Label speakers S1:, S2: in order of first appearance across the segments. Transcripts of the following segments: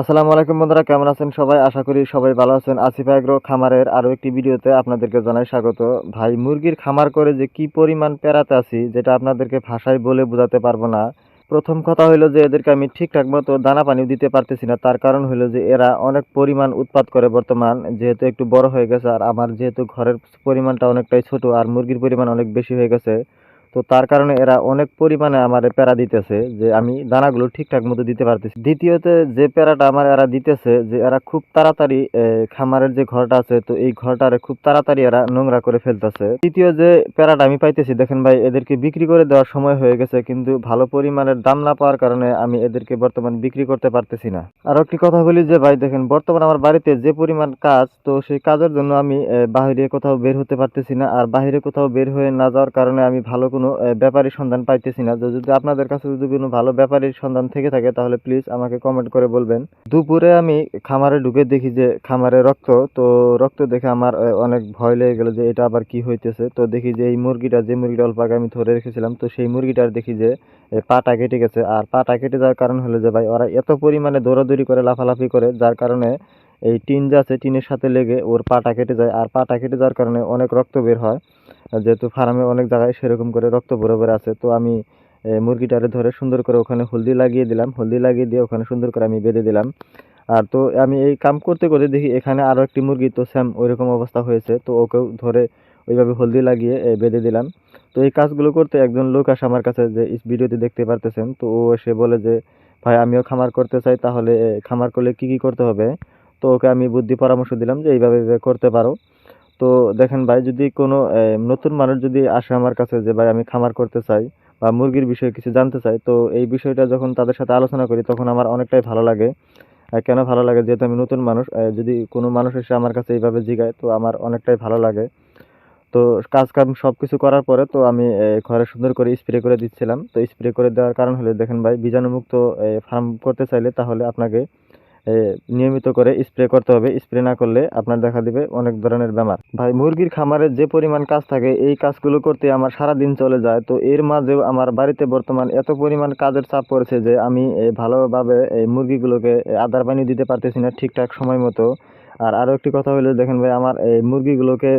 S1: আসসালামু আলাইকুম বন্ধুরা, কেমন আছেন সবাই? আশা করি সবাই ভালো আছেন। আসিফ এগ্রো খামারের আরও একটি ভিডিওতে আপনাদেরকে জানাই স্বাগত। ভাই, মুরগির খামার করে যে কি পরিমাণ পেরাতে আছি, যেটা আপনাদেরকে ভাষায় বলে বোঝাতে পারব না। প্রথম কথা হলো যে এদেরকে আমি ঠিকঠাক মতো দানা পানিও দিতে পারতেছি না। তার কারণ হলো যে এরা অনেক পরিমাণ উৎপাদ করে বর্তমান, যেহেতু একটু বড় হয়ে গেছে। আর আমার যেহেতু ঘরের পরিমাণটা অনেকটাই ছোট, আর মুরগির পরিমাণ অনেক বেশি হয়ে গেছে। তো তার কারণে এরা অনেক পরিমাণে আমার প্যারা দিতেছে যে আমি দানাগুলো ঠিকঠাক মতো দিতে পারতেছি। দ্বিতীয়ত যে প্যারাটা আমার এরা দিতেছে যে এরা খুব তাড়াতাড়ি খামারের যে ঘরটা আছে, তো এই ঘরটারে খুব তাড়াতাড়ি এরা নোংরা করে ফেলতেছে। তৃতীয় যে প্যারাটা আমি পাইতেছি, দেখেন ভাই, এদেরকে বিক্রি করে দেওয়ার সময় হয়ে গেছে, কিন্তু ভালো পরিমাণের দাম না পাওয়ার কারণে আমি এদেরকে বর্তমান বিক্রি করতে পারতেছি না। আর একটি কথা বলি যে ভাই, দেখেন, বর্তমান আমার বাড়িতে যে পরিমাণ কাজ, তো সেই কাজের জন্য আমি বাহিরে কোথাও বের হতে পারতেছি না। আর বাহিরে কোথাও বের হয়ে না যাওয়ার কারণে আমি ভালো কোনো এ, ব্যাপারীর সন্ধান পাইতেছি না। যদি আপনাদের কাছে যদি কোনো ভালো ব্যাপারীর সন্ধান থেকে থাকে তাহলে প্লিজ আমাকে কমেন্ট করে বলবেন। দুপুরে আমি খামারে ঢুকে দেখি যে খামারে রক্ত তো রক্ত দেখে আমার অনেক ভয় লেগে গেল যে এটা আবার কি হইতেছে। তো দেখি যে এই মুরগিটা যে মুরগিটা অল্প আগে আমি ধরে রেখেছিলাম তো সেই মুরগিটার দেখি যে পাটা কেটে গেছে। আর পাটা কেটে যাওয়ার কারণ হলো যে ভাই ওরা এত পরিমাণে দৌড়াদৌড়ি করে লাফালাফি করে যার কারণে এই টিন যে আছে টিনের সাথে লেগে ওর পাটা কেটে যায়। আর পাটা কেটে যাওয়ার কারণে অনেক রক্ত বের হয়। যেহেতু ফার্মে অনেক জায়গায় সেরকম করে রক্ত ভরে আছে, তো আমি মুরগিটারে ধরে সুন্দর করে ওখানে হলদি লাগিয়ে দিলাম। হলদি লাগিয়ে দিয়ে ওখানে সুন্দর করে আমি বেঁধে দিলাম। আর তো আমি এই কাম করতে করতে দেখি এখানে আরও একটি মুরগি, তো স্যাম ওইরকম অবস্থা হয়েছে, তো ওকেও ধরে ওইভাবে হলদি লাগিয়ে বেঁধে দিলাম। তো এই কাজগুলো করতে একজন লোক আসে আমার কাছে যে ভিডিওতে দেখতে পারতেছেন, তো ও এসে বলে যে, ভাই, আমিও খামার করতে চাই, তাহলে খামার করলে কি কি করতে হবে? তো ওকে আমি বুদ্ধি পরামর্শ দিলাম যে এইভাবে করতে পারো। তো দেখেন ভাই, যদি কোনো নতুন মানুষ যদি আসে আমার কাছে যে, ভাই, আমি খামার করতে চাই বা মুরগির বিষয়ে কিছু জানতে চাই তো এই বিষয়টা যখন তাদের সাথে আলোচনা করি, তখন আমার অনেকটাই ভালো লাগে। কেন ভালো লাগে? যেহেতু আমি নতুন মানুষ যদি কোনো মানুষ এসে আমার কাছে এইভাবে জিগায়, তো আমার অনেকটাই ভালো লাগে। তো কাজ কাম সব কিছু করার পরে তো আমি ঘরে সুন্দর করে স্প্রে করে দিচ্ছিলাম। তো স্প্রে করে দেওয়ার কারণ হলে, দেখেন ভাই, বীজাণুমুক্ত ফার্ম করতে চাইলে তাহলে আপনাকে নিয়মিত করে স্প্রে করতে হবে। স্প্রে না করলে আপনার দেখা দিবে অনেক ধরনের বেমার। ভাই, মুরগির খামারে যে পরিমাণ কাজ থাকে, এই কাজগুলো করতে আমার সারা দিন চলে যায়। তো এর মাঝেও আমার বাড়িতে বর্তমান এত পরিমাণ কাজের চাপ পড়েছে যে আমি ভালোভাবে এই মুরগিগুলোকে আদার পানি দিতে পারতেছি না ঠিকঠাক সময় মতো। আর আরও একটি কথা হলো, দেখেন ভাই, আমার এই মুরগিগুলোকে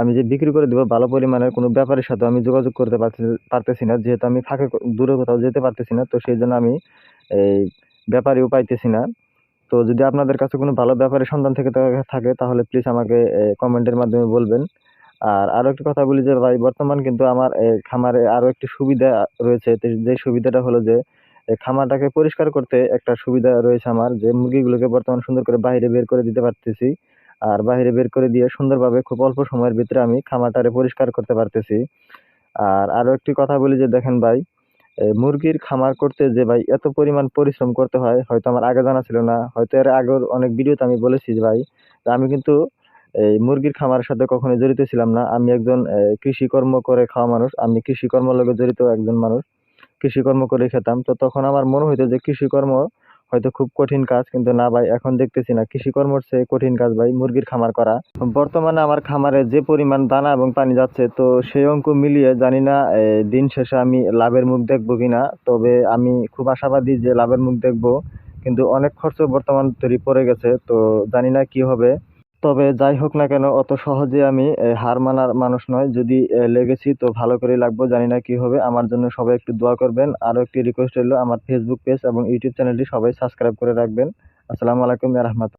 S1: আমি যে বিক্রি করে দেবো ভালো পরিমাণের কোনো ব্যাপারের সাথে আমি যোগাযোগ করতে পারতেছি না। যেহেতু আমি ফাঁকে দূরে কোথাও যেতে পারতেছি না, তো সেই জন্য আমি এই ব্যাপারীও পাইতেছি না। তো যদি আপনাদের কাছে কোনো ভালো ব্যাপারে সন্ধান থেকে থাকে তাহলে প্লিজ আমাকে কমেন্টের মাধ্যমে বলবেন। আর আরও একটি কথা বলি যে ভাই, বর্তমান কিন্তু আমার খামারে আরও একটি সুবিধা রয়েছে। যে সুবিধাটা হলো যে খামারটাকে পরিষ্কার করতে একটা সুবিধা রয়েছে আমার, যে মুরগিগুলোকে বর্তমান সুন্দর করে বাইরে বের করে দিতে পারতেছি। আর বাইরে বের করে দিয়ে সুন্দরভাবে খুব অল্প সময়ের ভিতরে আমি খামারটারে পরিষ্কার করতে পারতেছি। আর আরও একটি কথা বলি যে দেখেন ভাই মুরগির খামার করতে যে ভাই এত পরিমাণ পরিশ্রম করতে হয়, হয়তো আমার আগে জানা ছিল না, হয়তো এর আগের অনেক ভিডিওতে আমি বলেছি যে ভাই আমি কিন্তু এই মুরগির খামারের সাথে কখনোই জড়িত ছিলাম না। আমি একজন কৃষি কৃষিকর্ম করে খাওয়া মানুষ, আমি কৃষিকর্মের লগে জড়িত একজন মানুষ কৃষিকর্ম করে খেতাম। তো তখন আমার মনে হইতো যে কৃষিকর্ম হয়তো খুব কঠিন কাজ, কিন্তু না ভাই, এখন দেখতেছি না। কৃষিকর্মর চেয়ে কঠিন কাজ ভাই, মুরগির খামার করা। বর্তমানে আমার খামারে যে পরিমাণ দানা এবং পানি যাচ্ছে, তো সেই অঙ্ক মিলিয়ে জানি না দিন শেষে আমি লাভের মুখ দেখব কিনা। তবে আমি খুব আশাবাদী যে লাভের মুখ দেখব। কিন্তু অনেক খরচ বর্তমান তৈরি পড়ে গেছে, তো জানি না কি হবে। তবে যাই হোক না কেন, অত সহজে আমি হার মানার মানুষ নয় যদি লেগেছি, তো ভালো করে লাগবো, জানি না কি হবে। আমার জন্য সবাই একটু দোয়া করবেন। আরও একটি রিকোয়েস্ট হলো আমার ফেসবুক পেজ এবং ইউটিউব চ্যানেলটি সবাই সাবস্ক্রাইব করে রাখবেন। আসসালামু আলাইকুম রহমত